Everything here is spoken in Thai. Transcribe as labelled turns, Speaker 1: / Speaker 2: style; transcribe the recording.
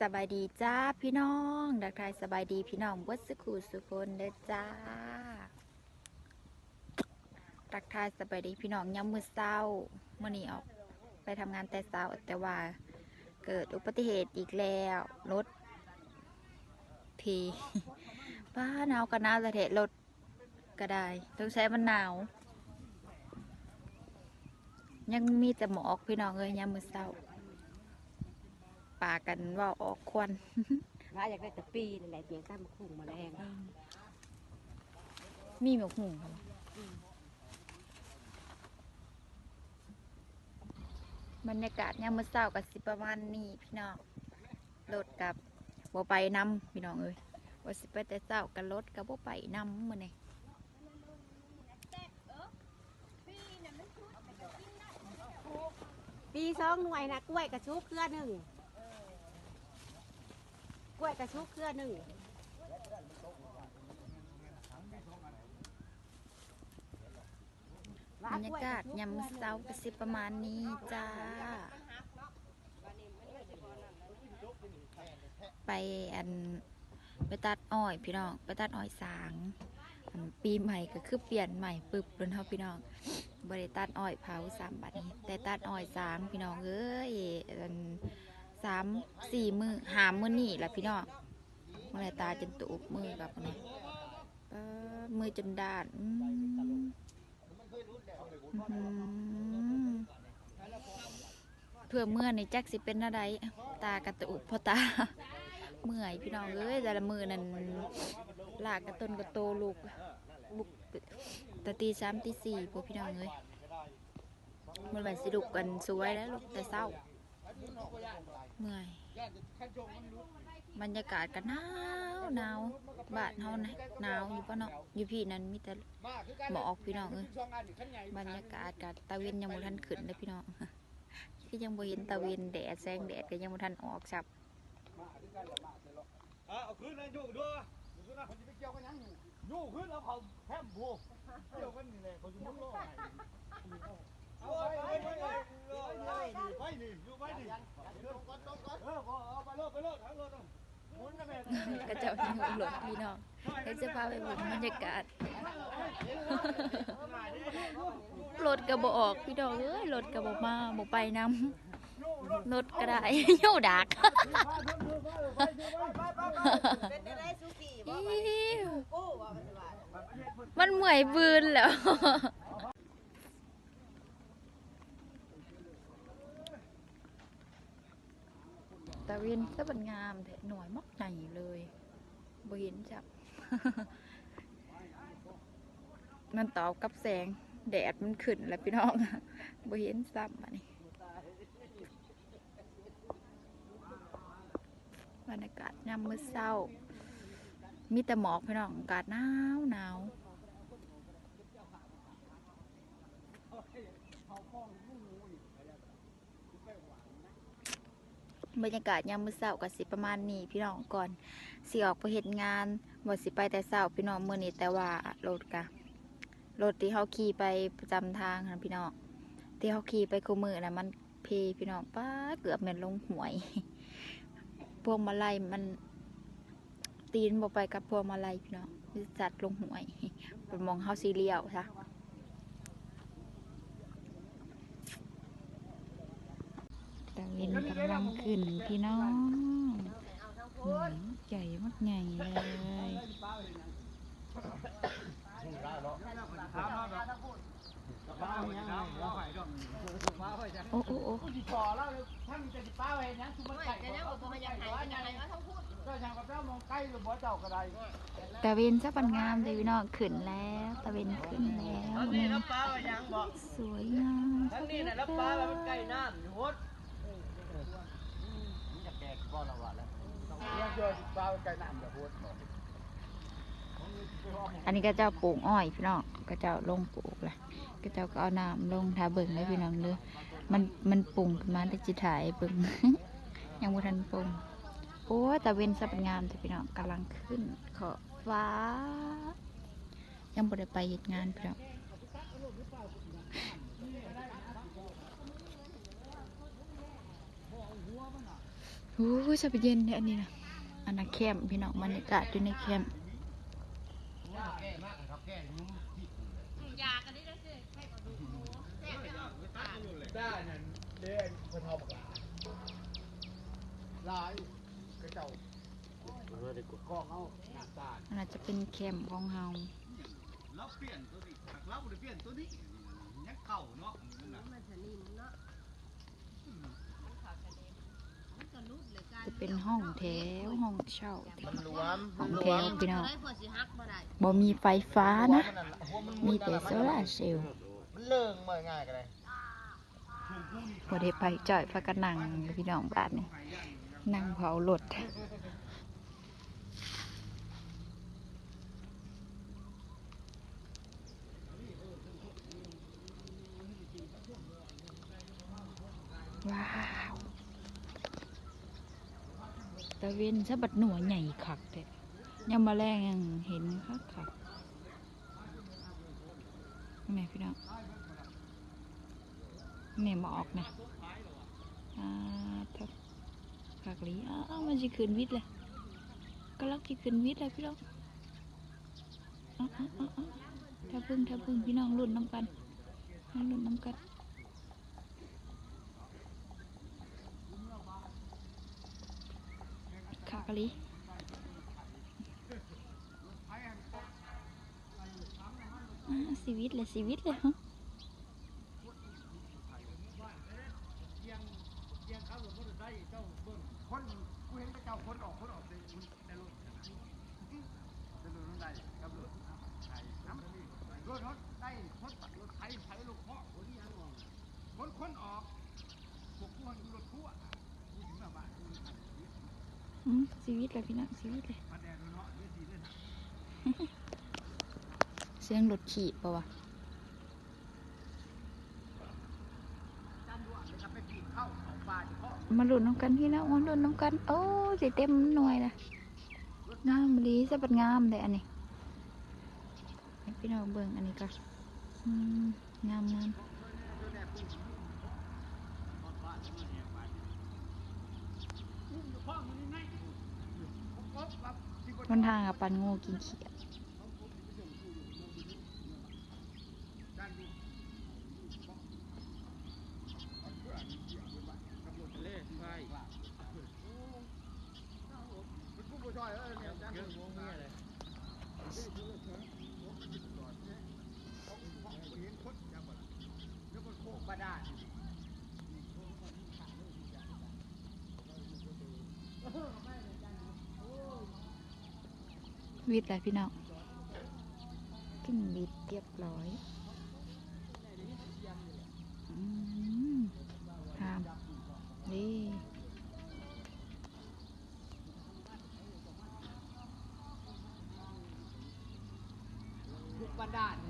Speaker 1: สบายดีจ้าพี่น้องดักทายสบายดีพี่น้องวัดสกูสุคนเด้อจ้าดักทายสบายดีพี่น้องย้ำมือเศร้าเมื่อนี้ออกไปทำงานแต่เช้าแต่ว่าเกิดอุบัติเหตุอีกแล้วรถทีป้าหนาวกันหนาวแต่เถอะรถก็ได้ต้องใช้มันหนาว ยังมีแต่หมอกพี่น้องเอ้ยย้ำมือเศร้า ปากันว่าออกควัน
Speaker 2: ว่าอยากได้แต่ปีนี่แหละเตียงตั้มคุ้งมาแรง
Speaker 1: มีหมกหุงเหรออบรรยากาศยามมื้อเช้ากับสิประมาณนี้พี่น้องรถกับบ่ไปนำพี่น้องเอ้ยว่าสิไปแต่เช้ากับรถกับบ่ไปนำมื้อนี้
Speaker 2: ปีสองหน่วยนะกล้วยกระชุกเครือหนึ่ง กล้วยกระชุกเครือหนึ่ง
Speaker 1: บรรยากาศยามมื้อเช้ากับสิประมาณนี้จ้า ไปอันไปตัดอ้อยพี่น้องไปตัดอ้อยสางปีใหม่ก็คือเปลี่ยนใหม่ปึบเลยเนาพี่น้องบริตัดอ้อยเผาสามบาทนี้แต่ตัดอ้อยสางพี่น้องเอ้ยอัน สามสี่มือหามมือนี่แหละพี่น้องเมื่อไรตาจนตุบมือกับนี้มือจนด้านเพื่อเมื่อในแจ็คสิเป็นอะไรตากระตุกพอตาเมื่อยพี่น้องเอ้ยแต่ละมือนั่นลากกระต้นกระโตลูกบุกแตตีสามตีสี่พวกพี่น้องเอ้ยมันแบบสิดุกกันสวยแล้วลูกแต่เศร้า เมื่อยบรรยากาศกันหนาวหนาวบ้านเฮานะหนาวอยู่ปะเนาะอยู่พี่นั้นมีแต่หมอกพี่น้องเอ้ยบรรยากาศกับตะเวนยังบ่ทันขึ้นเลยพี่น้องที่ยังบ่เห็นตะเวนแดดแสงแดดก็ยังบ่ทันออกชับ
Speaker 3: เอาขึ้นเลยอยู่ด้วยอยู่ด้วยนะคนจะไปเกี่ยวกันยังอยู่อยู่ขึ้นแล้วเขาแคมบูเกี่ยวกันนี่แหละเขาจะมุ่งโลกไหนเอาไปไปไป ไปนี่อยู่ไปนี่เออพอเอาไปโลดไปโลดทั้งโลดหมุนนะแม่
Speaker 1: ก็จะมีหลงพี่น้องเดี๋ยวจะพาไปเบิ่งบรรยากาศรถกระบออกพี่น้องเอ้ยรถกระบอกมาบอกไปน้ำรถก็ไดโยดัก
Speaker 2: มัน
Speaker 1: เหมื่อยบืนแล้ว ตาเวนสะบันงามแต่หน่วยมักใหญ่เลยบเห็นจับ มันตอบกับแสง แดดมันขึ้นแล้วพี่น้องบเห็นซ้ำอันนี้บรรยากาศยามมื้อเช้า มีแต่หมอกพี่น้องอากาศหนาวหนาว บรรยากาศยามมื้อเช้าก็สิประมาณนี้พี่น้องก่อนสิออกไปเฮ็ดงานบ่สิไปแต่เช้าพี่น้องมื้อนี้แต่ว่ารถกะรถที่เฮาขี่ไปประจำทางนะพี่น้องที่เฮาขี่ไปคู่มือนะมันเพพี่น้องป้าเกือบแม่นลงหวย พวงมาลัยมันตีนบอไปกับพวงมาลัยพี่น้องจัดลงหวยเป็นมองเฮาซีเรียลซะตะ เวนกำลังขึ้นพี่น้องใหญ่มากใหญ่เลยโอ้โอ้โอ้
Speaker 3: พอแล้วท่านจะป้าไว้นะทุกมันไก่ก็ยังบอกมันยังไงวะงพูดก็ยังกับเจ้ามองใกล้หรือบ่เจ้าก็ได้
Speaker 1: ตะเวนซะปันงามเลยพี่น้องขึ้นแล้วตะเวนขึ้นแล้ว
Speaker 4: นี้รับปลาไว้ยังบอก
Speaker 1: สวยงาม
Speaker 4: ทั้งนี้น่ะรับปลาไว้มันใกล้น้ำอยู่หด
Speaker 3: จะแกก็ละว่าแล้วยังเจ อัน
Speaker 1: นี้ก็เจ้าปลูกอ้อยพี่น้องก็เจ้าลงปลูกแหละก็เจ้าก็เอาน้ำลงทาเบิ่งเลยพี่น้องเด้อมันมันปรุงขึ้นมาได้จิถ่ายเบิ่งยังบ่ทันปรุงโอ้ยตะเวนสับงามแต่พี่น้องกำลังขึ้นขอบฟ้า ยังบ่ได้ไปเฮ็ดงานพี่น้องโอ้ยจะไปเย็นเนี่ยอันนี้นะ อันนั้นแคมพี่น้องบรรยากาศอยู่ในแคม
Speaker 3: มันเด้งพอทอมกลาลายกระเจ้ากองเอาหน้าตา
Speaker 1: อันนั้นจะเป็นแคมของเฮา
Speaker 3: เราเปลี่ยนตัวนี้เราเปลี่ยนตัวนี้ยังเก่าเนาะ
Speaker 1: จะเป็นห้องแถวห้องเช่า
Speaker 4: มันรวม
Speaker 1: ห้องแถวพี่น้องบ่มีไฟฟ้านะ มีแต่โซลาร์เซลล์
Speaker 4: มันเลิงมาง่ายกันเลย
Speaker 1: บ่ได้ไปจ่อยพากันนั่งอยู่พี่น้องบ้านนี่นั่งเผารถ ตะเวนซะบัดหนัวใหญ่คักเด้ยามมาแรงยังเห็นคักคักแม่พี่น้องเนี่ยมาออกนะอ่าทับผักหลีอ้าวมันจะขึ้นวิทย์เลยก็ลักจะขึ้นวิทย์เลยพี่น้องอ้าวอ้าวอ้าวอ้าวถ้าพึ่งถ้าพึ่งพี่น้องรุ่นน้ำกันให้รุ่นน้ำกันขากะลีอ่าชีวิตเลยชีวิตเลยฮะ
Speaker 3: คนออกคนออกแต่แต่รถแต่รถมันได้กับรถไถน้ำรถรถได้รถรถไถไถรถเคาะคนที่ยังมองคนคนออกพวกรถทั่วถึงแบบว่าน
Speaker 1: ชีวิตเลยพี่น้องชีวิตเลย
Speaker 3: เสี
Speaker 1: ยงรถขี่ปะวะ
Speaker 3: จานด่วนเลยครับป่าที่เคาะ
Speaker 1: มาหลุดน้ำกันพี่น้องมาหลุดน้ำกัน โอ้ยสิเต็มหน่วยเลยงามดีสะบัดงามเลยอันนี้พี่น้องเบิ่งอันนี้ก็งามงาม คนทางกับปันง่กินเขียด
Speaker 4: เล่ใช่
Speaker 3: ผู้ผู้ช่วยเออเนี่ยจาน
Speaker 4: เย
Speaker 3: ด่
Speaker 4: อะ
Speaker 3: วน
Speaker 4: วงเมียเลย
Speaker 3: เห็นคนยังบ่ล่ะเดี๋ยวคนโคกบ้าได้
Speaker 1: วิทย์เลยพี่น้องกินวิทย์เรียบร้อยอืมทามนี่
Speaker 3: ทุกบ้านด้านนี่แหล